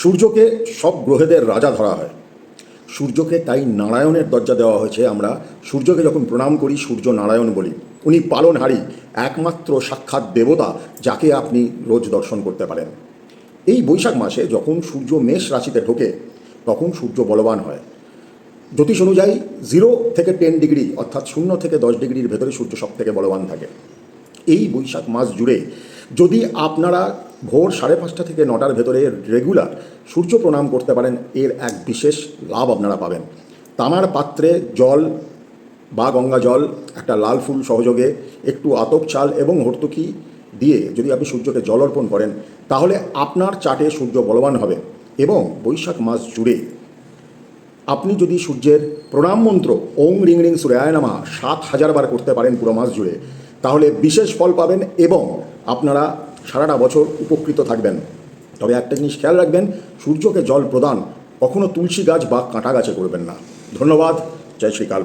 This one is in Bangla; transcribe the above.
সূর্যকে সব গ্রহেদের রাজা ধরা হয়। সূর্যকে তাই নারায়ণের দরজা দেওয়া হয়েছে। আমরা সূর্যকে যখন প্রণাম করি, সূর্য নারায়ণ বলি। উনি পালনহারী, একমাত্র সাক্ষাৎ দেবতা যাকে আপনি রোজ দর্শন করতে পারেন। এই বৈশাখ মাসে যখন সূর্য মেষ রাশিতে ঢোকে, তখন সূর্য বলবান হয়। জ্যোতিষ অনুযায়ী জিরো থেকে টেন ডিগ্রি, অর্থাৎ শূন্য থেকে দশ ডিগ্রির ভেতরে সূর্য সব থেকে বলবান থাকে। এই বৈশাখ মাস জুড়ে যদি আপনারা ভোর সাড়ে পাঁচটা থেকে নটার ভেতরে রেগুলার সূর্য প্রণাম করতে পারেন এর এক বিশেষ লাভ আপনারা পাবেন। তামার পাত্রে জল বা গঙ্গা জল, একটা লাল ফুল সহযোগে, একটু আতপ চাল এবং হর্তুকি দিয়ে যদি আপনি সূর্যকে জল অর্পণ করেন, তাহলে আপনার চাটে সূর্য বলবান হবে এবং বৈশাখ মাস জুড়ে আপনি যদি সূর্যের প্রণাম মন্ত্র ওং রিং রিং সুরায় নামা সাত হাজার বার করতে পারেন পুরো মাস জুড়ে, তাহলে বিশেষ ফল পাবেন এবং আপনারা সারাটা বছর উপকৃত থাকবেন। তবে একটা জিনিস খেয়াল রাখবেন, সূর্যকে জল প্রদান কখনো তুলসী গাছ বা কাঁটা গাছে করবেন না। ধন্যবাদ, জয় শ্রীকাল।